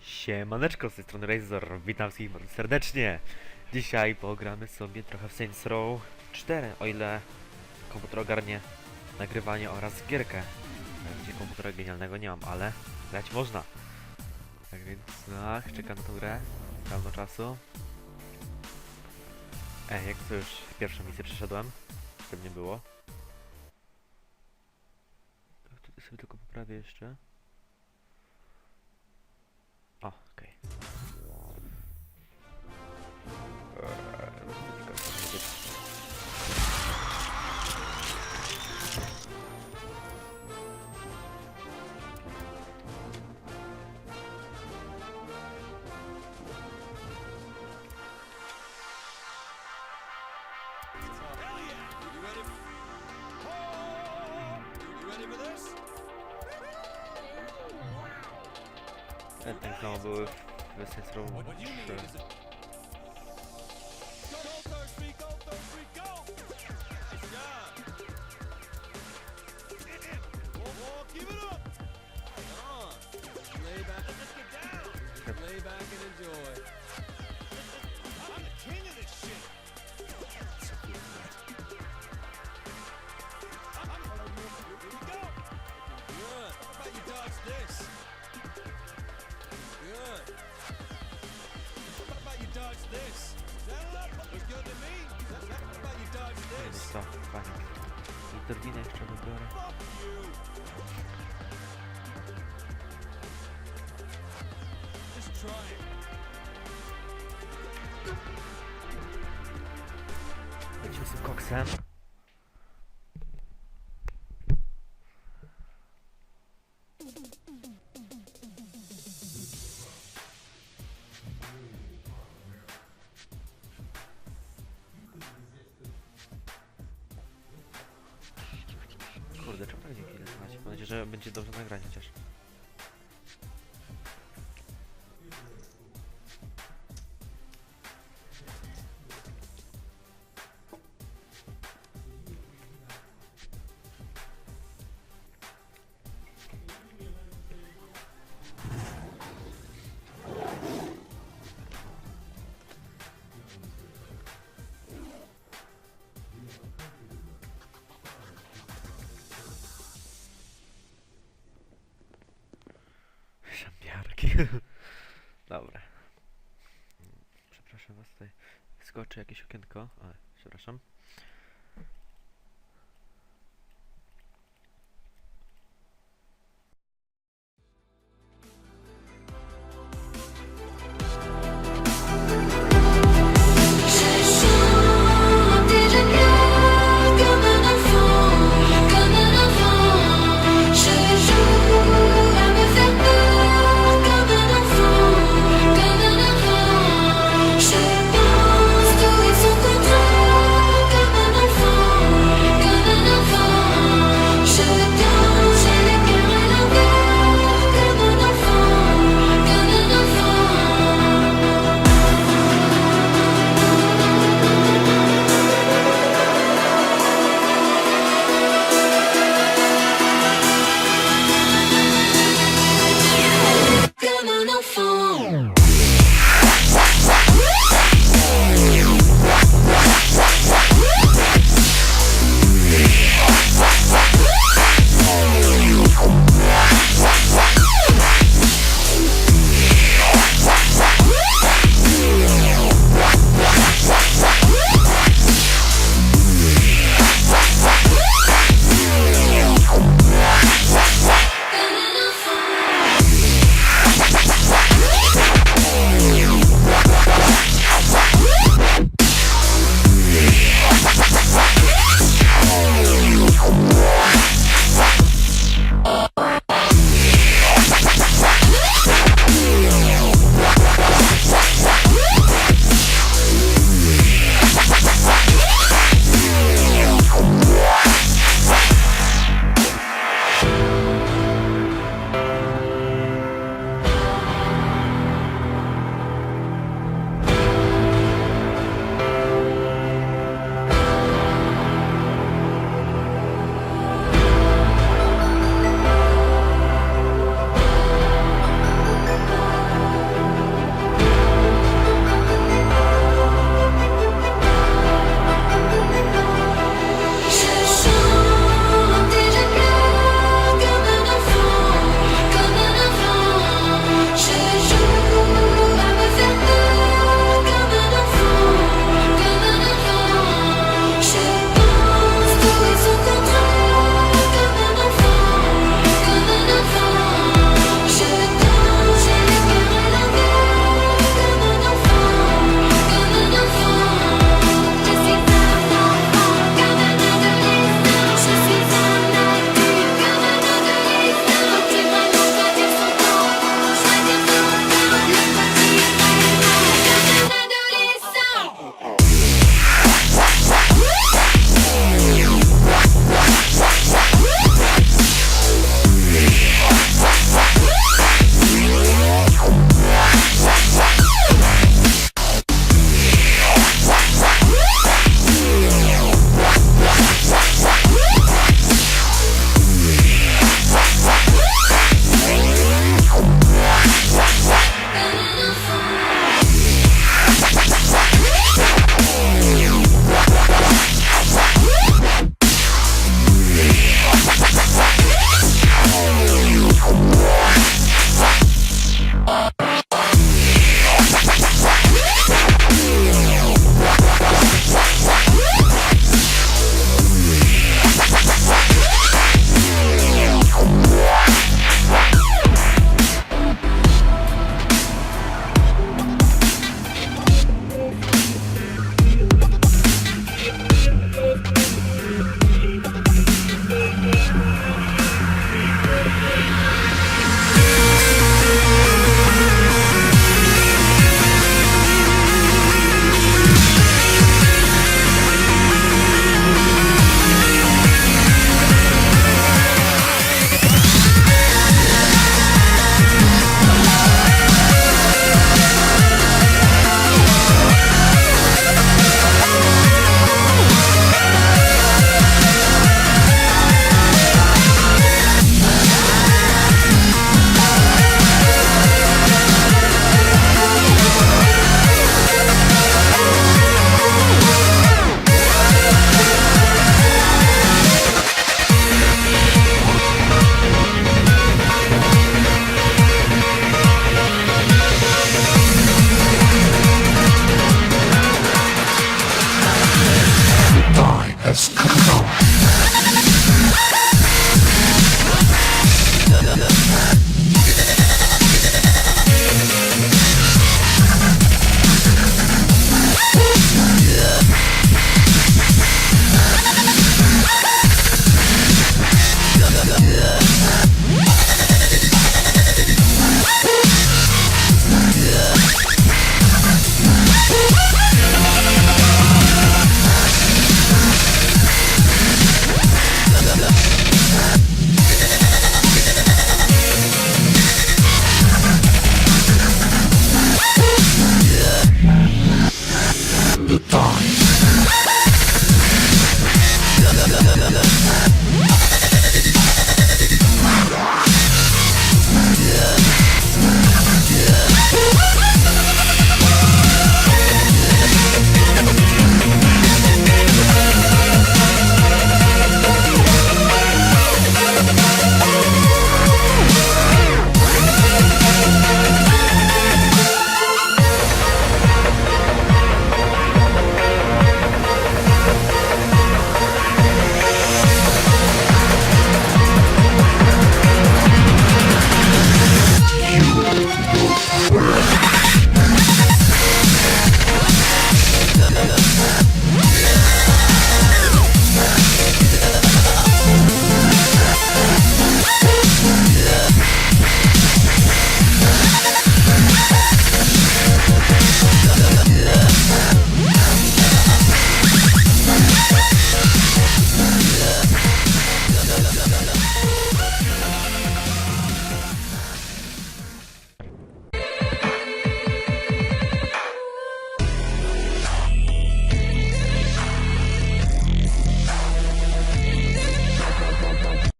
Siemaneczko, z tej strony Razor, witam wszystkich bardzo serdecznie. Dzisiaj pogramy sobie trochę w Saints Row 4, o ile komputer ogarnie nagrywanie oraz gierkę. Gdzie komputera genialnego nie mam, ale grać można. Tak więc, ach, czekam na tą grę, dawno czasu. E, jak to już pierwszą misję przeszedłem, żeby nie było. Tak, tutaj sobie tylko poprawię jeszcze. O, okej. Ten ten kábel ve se srovnat. You dodge this? Good. How about you dodge this? Up. Looks good to me. How about you dodge this? co, fajnie. I turbinę jeszcze wybiorę. Just z koksem. Że będzie dobrze nagranie chociaż. Szampiarki. Dobra. Przepraszam was tutaj. Skoczy jakieś okienko. O, przepraszam.